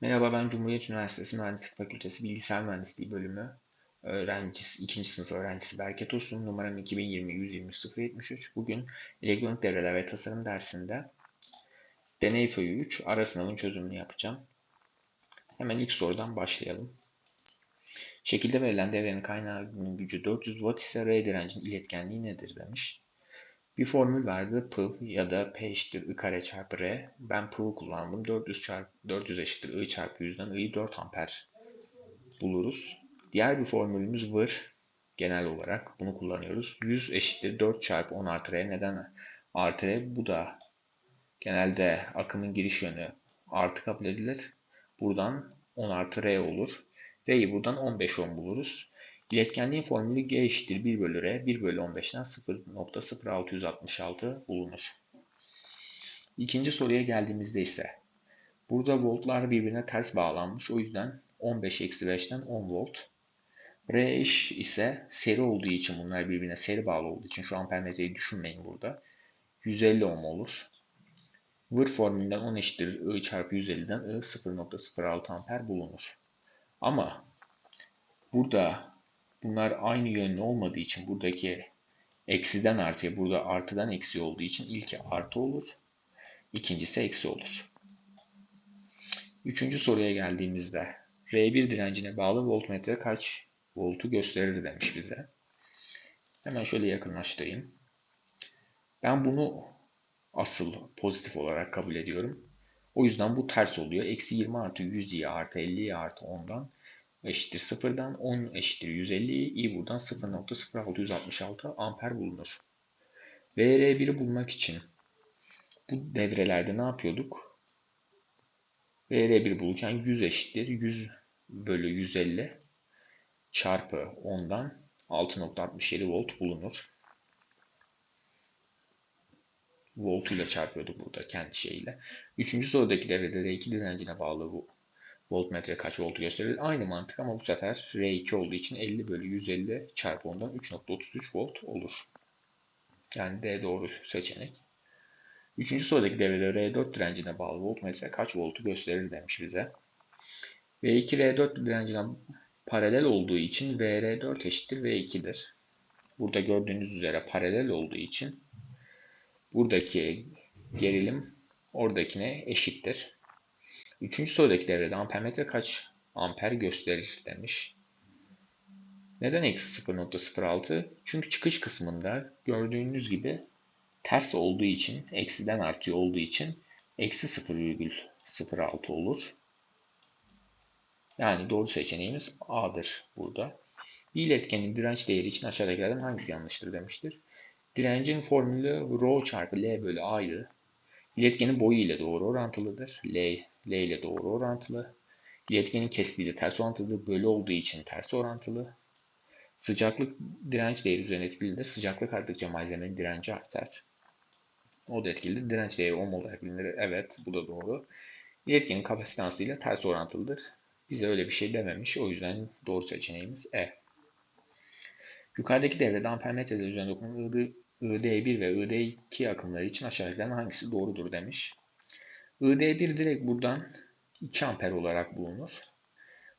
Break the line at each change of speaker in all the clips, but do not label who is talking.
Merhaba ben Cumhuriyet Üniversitesi Mühendislik Fakültesi Bilgisayar Mühendisliği bölümü öğrencisi, ikinci sınıf öğrencisi Berke Tosun. Numaram 2020-120-073. Bugün elektronik devreler ve tasarım dersinde deney föyü 3 ara sınavın çözümünü yapacağım. Hemen ilk sorudan başlayalım. Şekilde verilen devrenin kaynağının gücü 400 Watt ise R direncin iletkenliği nedir demiş. Bir formül vardı. P ya da P eşittir I kare çarpı R. Ben P'ı kullandım. 400 çarpı 400 eşittir I çarpı 100'den I'yi 4 amper buluruz. Diğer bir formülümüz var. Genel olarak bunu kullanıyoruz. 100 eşittir 4 çarpı 10 artı R. Neden artı R? Bu da genelde akımın giriş yönü artı kabul edilir. Buradan 10 artı R olur. R'yi buradan 15 ohm buluruz. İletkenliğin formülü G eşittir 1 bölü R, 1 bölü 15'ten 0.0666 bulunur. İkinci soruya geldiğimizde ise burada voltlar birbirine ters bağlanmış. O yüzden 15 eksi 5'ten 10 volt. R eş ise seri olduğu için bunlar birbirine seri bağlı olduğu için şu ampermetreyi düşünmeyin burada. 150 ohm olur. Vır formülünden 10 eşittir I çarpı 150'den I 0.06 amper bulunur. Ama burada bunlar aynı yönlü olmadığı için buradaki eksiden artıya burada artıdan eksi olduğu için ilki artı olur. ikincisi eksi olur. Üçüncü soruya geldiğimizde R1 direncine bağlı voltmetre kaç voltu gösterir demiş bize. Hemen şöyle yakınlaştırayım. Ben bunu asıl pozitif olarak kabul ediyorum. O yüzden bu ters oluyor. Eksi 20 artı 100 artı 50 artı 10'dan eşittir 0'dan 10 eşittir 150 i buradan 0.0666 amper bulunur. VR1'i bulmak için bu devrelerde ne yapıyorduk? VR1 bulurken 100 eşittir 100 bölü 150 çarpı 10'dan 6.67 volt bulunur. Voltuyla çarpıyorduk burada kendi şeyiyle. Üçüncü sorudaki devrede R2 direncine bağlı bu voltmetre kaç voltu gösterir? Aynı mantık ama bu sefer R2 olduğu için 50 bölü 150 çarpı ondan 3.33 volt olur. Yani D doğru seçenek. Üçüncü sorudaki devrede R4 direncine bağlı voltmetre kaç voltu gösterir demiş bize. V2 R4 direncine paralel olduğu için VR4 eşittir V2'dir. Burada gördüğünüz üzere paralel olduğu için buradaki gerilim oradakine eşittir. Üçüncü sorudaki devrede ampermetre kaç amper gösterir demiş. Neden eksi 0.06? Çünkü çıkış kısmında gördüğünüz gibi ters olduğu için, eksiden artıyor olduğu için eksi 0,06 olur. Yani doğru seçeneğimiz A'dır burada. İletkenin direnç değeri için aşağıdakilerden hangisi yanlıştır demiştir. Direncin formülü ρ çarpı L bölü A'ydı. İletkenin boyu ile doğru orantılıdır. L, L ile doğru orantılı. İletkenin kesitiyle ters orantılı. Bölü olduğu için ters orantılı. Sıcaklık direnç değeri üzerine etkilidir. Sıcaklık arttıkça malzemenin direnci artar. O da etkilidir. Direnç değeri ohm olarak bilinir. Evet bu da doğru. İletkenin kapasitansı ile ters orantılıdır. Bize öyle bir şey dememiş. O yüzden doğru seçeneğimiz E. Yukarıdaki devrede ampermetrede üzerine dokunan ID1 ve ID2 akımları için aşağıdakilerden hangisi doğrudur demiş. ID1 direkt buradan 2 amper olarak bulunur.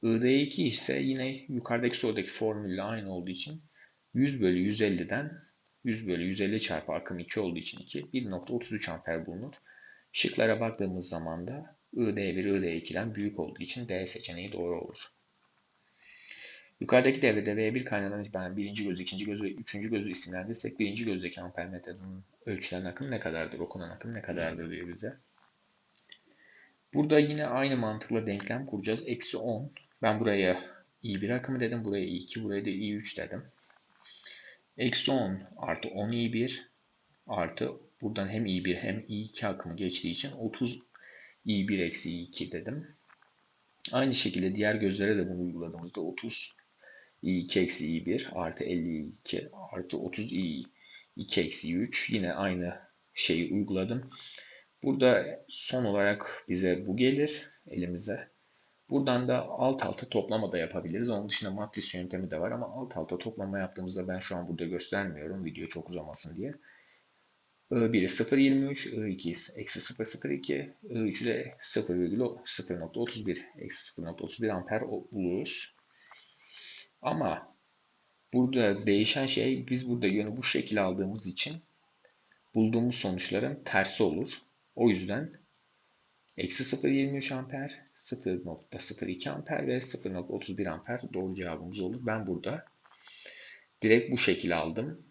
ID2 ise yine yukarıdaki sorudaki formülle aynı olduğu için 100 bölü 150'den 100 bölü 150 çarpı akım 2 olduğu için 2 1.33 amper bulunur. Şıklara baktığımız zaman da ID1 ID2'den büyük olduğu için D seçeneği doğru olur. Yukarıdaki devrede V1 kaynağından itibaren birinci göz, ikinci göz ve üçüncü gözü isimlendirirsek birinci gözdeki ampermetrenin ölçülen akım ne kadardır, okunan akım ne kadardır diyor bize. Burada yine aynı mantıkla denklem kuracağız. Eksi 10. Ben buraya i1 akımı dedim. Buraya i2, buraya da i3 dedim. Eksi 10 artı 10 i1 artı buradan hem i1 hem i2 akımı geçtiği için 30 i1 eksi i2 dedim. Aynı şekilde diğer gözlere de bunu uyguladığımızda 30 i2 eksi i1 artı 52 artı 30 i2 eksi 3 yine aynı şeyi uyguladım. Burada son olarak bize bu gelir elimize. Buradan da alt alta toplama da yapabiliriz. Onun dışında matris yöntemi de var ama alt alta toplama yaptığımızda ben şu an burada göstermiyorum video çok uzamasın diye. I1'i 0.23, I2'yi eksi 0.02, I3'ü de 0.31 eksi 0.31 amper buluruz. Ama burada değişen şey biz burada yönü bu şekilde aldığımız için bulduğumuz sonuçların tersi olur. O yüzden eksi 0.23 amper, 0.02 amper ve 0.31 amper doğru cevabımız olur. Ben burada direkt bu şekilde aldım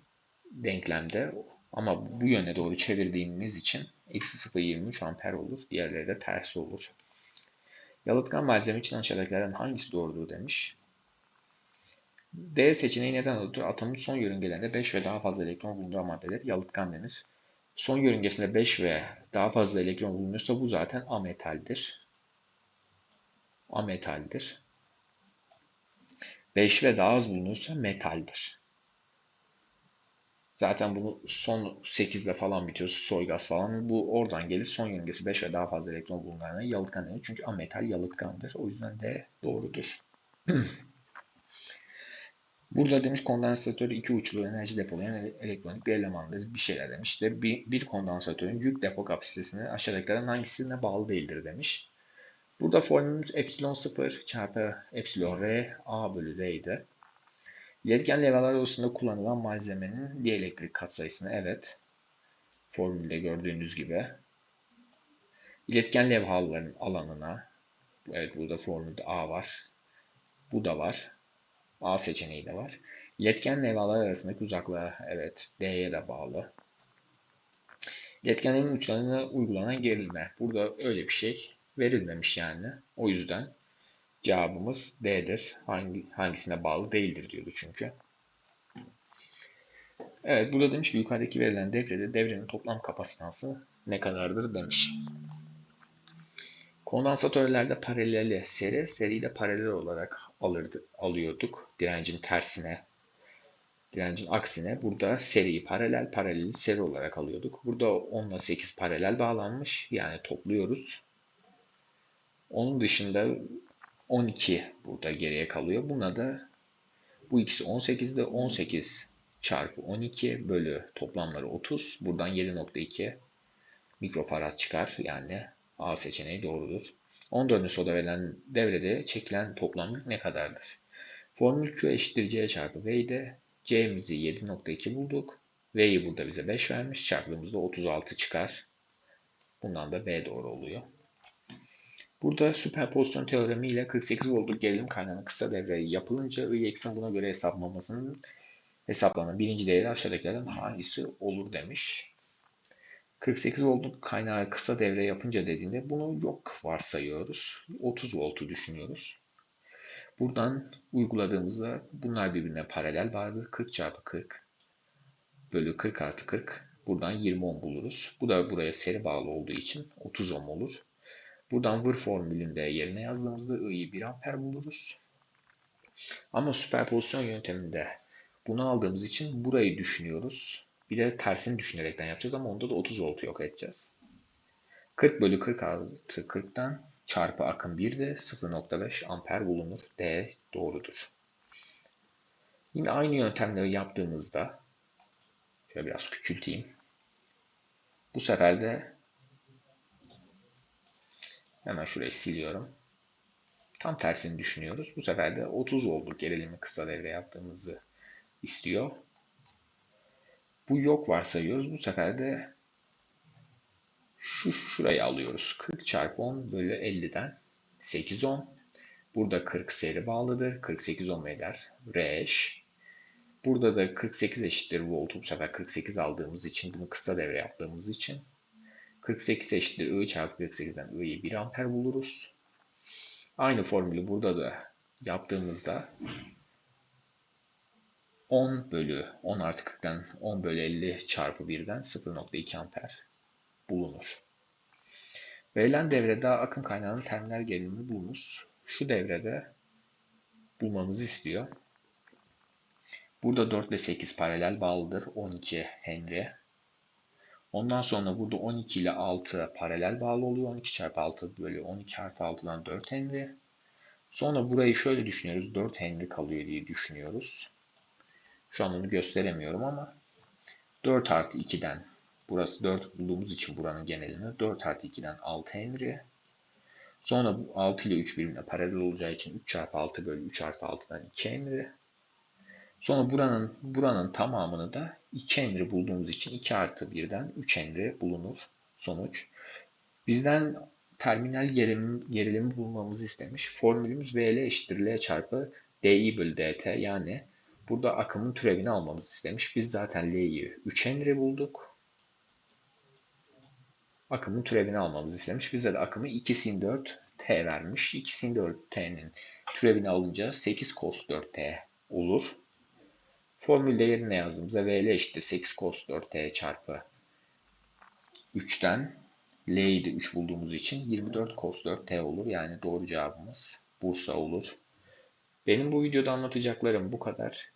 denklemde. Ama bu yöne doğru çevirdiğimiz için eksi 0.23 amper olur. Diğerleri de tersi olur. Yalıtkan malzeme için aşağıdakilerden hangisi doğrudur demiş. D seçeneği neden alınır? Atomun son yörüngelerinde 5 ve daha fazla elektron bulunduran maddeler yalıtkan denir. Son yörüngesinde 5 ve daha fazla elektron bulunuyorsa bu zaten ametaldir. Ametaldir. 5 ve daha az bulunuyorsa metaldir. Zaten bunu son 8'de falan bitiyor. Soy gaz falan. Bu oradan gelir. Son yörüngesi 5 ve daha fazla elektron bulunan yalıtkan denir. Çünkü ametal yalıtkandır. O yüzden de doğrudur. Burada demiş kondansatör iki uçlu enerji depolayan elektronik bir elemandır. Bir şeyler demiş. İşte bir, bir kondansatörün yük depo kapasitesine aşağıdakilerden hangisine bağlı değildir demiş. Burada formülümüz epsilon 0 çarpı epsilon r a bölü r'ydi. İletken levhalar arasında kullanılan malzemenin dielektrik katsayısını evet. Formülde gördüğünüz gibi. İletken levhaların alanına evet burada formülde A var. Bu da var. A seçeneği de var. İletken levhalar arasındaki uzaklığa evet D'ye de bağlı. İletkenlerin uçlarına uygulanan gerilme. Burada öyle bir şey verilmemiş yani. O yüzden cevabımız D'dir. Hangi, hangisine bağlı değildir diyordu çünkü. Evet burada demiş ki yukarıdaki verilen devrede devrenin toplam kapasitansı ne kadardır demiş. Kondansatörlerde paraleli seri, seriyi de paralel olarak alırdı, alıyorduk. Direncin tersine, direncin aksine. Burada seriyi paralel, paraleli seri olarak alıyorduk. Burada 10 ile 8 paralel bağlanmış. Yani topluyoruz. Onun dışında 12 burada geriye kalıyor. Buna da bu ikisi 18'de 18 çarpı 12 bölü toplamları 30. Buradan 7.2 mikrofarad çıkar. Yani A seçeneği doğrudur. 14. soda verilen devrede çekilen toplam yük ne kadardır? Formül Q eşittir C çarpı V'de C'mizi 7.2 bulduk. V'yi burada bize 5 vermiş. Çarptığımızda 36 çıkar. Bundan da B doğru oluyor. Burada süperpozisyon teoremi ile 48 voltluk gerilim kaynağının kısa devre yapılınca I eksen buna göre hesaplamasının hesaplanan birinci değeri aşağıdakilerden hangisi olur demiş. 48 voltluk kaynağı kısa devre yapınca dediğinde bunu yok varsayıyoruz. 30 voltu düşünüyoruz. Buradan uyguladığımızda bunlar birbirine paralel vardır. 40 çarpı 40 bölü 40 artı 40. Buradan 20 ohm buluruz. Bu da buraya seri bağlı olduğu için 30 ohm olur. Buradan vır formülünde yerine yazdığımızda I'yi 1 amper buluruz. Ama süperpozisyon yönteminde bunu aldığımız için burayı düşünüyoruz. Bir de tersini düşünerekten yapacağız ama onda da 30 volt yok edeceğiz. 40 bölü 46 40'tan çarpı akım 1 de 0.5 amper bulunur. D doğrudur. Yine aynı yöntemleri yaptığımızda şöyle biraz küçülteyim. Bu sefer de hemen şurayı siliyorum. Tam tersini düşünüyoruz. Bu sefer de 30 voltluk gerilimi kısa devre yaptığımızı istiyor. Bu yok varsayıyoruz. Bu sefer de şu şurayı alıyoruz. 40 çarpı 10 bölü 50'den 8 10. Burada 40 seri bağlıdır. 48 ohm eder. R eş. Burada da 48 eşittir voltu. Bu sefer 48 aldığımız için bunu kısa devre yaptığımız için 48 eşittir I çarpı 48'den I'yi 1 amper buluruz. Aynı formülü burada da yaptığımızda 10 bölü 10 artı 40'tan 10 bölü 50 çarpı 1'den 0.2 amper bulunur. Verilen devrede akım kaynağının terminal gerilimini bulunuz. Şu devrede bulmamızı istiyor. Burada 4 ve 8 paralel bağlıdır. 12 Henry. Ondan sonra burada 12 ile 6 paralel bağlı oluyor. 12 çarpı 6 bölü 12 artı 6'dan 4 Henry. Sonra burayı şöyle düşünüyoruz. 4 Henry kalıyor diye düşünüyoruz. Şu an onu gösteremiyorum ama 4 artı 2'den Burası 4 bulduğumuz için buranın genelini 4 artı 2'den 6 emri. Sonra bu 6 ile 3 birbirine paralel olacağı için 3 çarpı 6 bölü 3 artı 6'dan 2 emri. Sonra buranın buranın tamamını da 2 emri bulduğumuz için 2 artı 1'den 3 emri bulunur sonuç. Bizden terminal gerilim, gerilimi bulmamızı istemiş. Formülümüz VL eşittir L çarpı DI bölü DT yani burada akımın türevini almamızı istemiş. Biz zaten L'yi 3 emri bulduk. Akımın türevini almamızı istemiş. Bize de akımı 2 sin 4 T vermiş. 2 sin 4 T'nin türevini alınca 8 cos 4 T olur. Formülde yerine yazdığımızda VL eşittir 8 cos 4 T çarpı 3'ten L'yi de 3 bulduğumuz için 24 cos 4 T olur. Yani doğru cevabımız Bursa olur. Benim bu videoda anlatacaklarım bu kadar.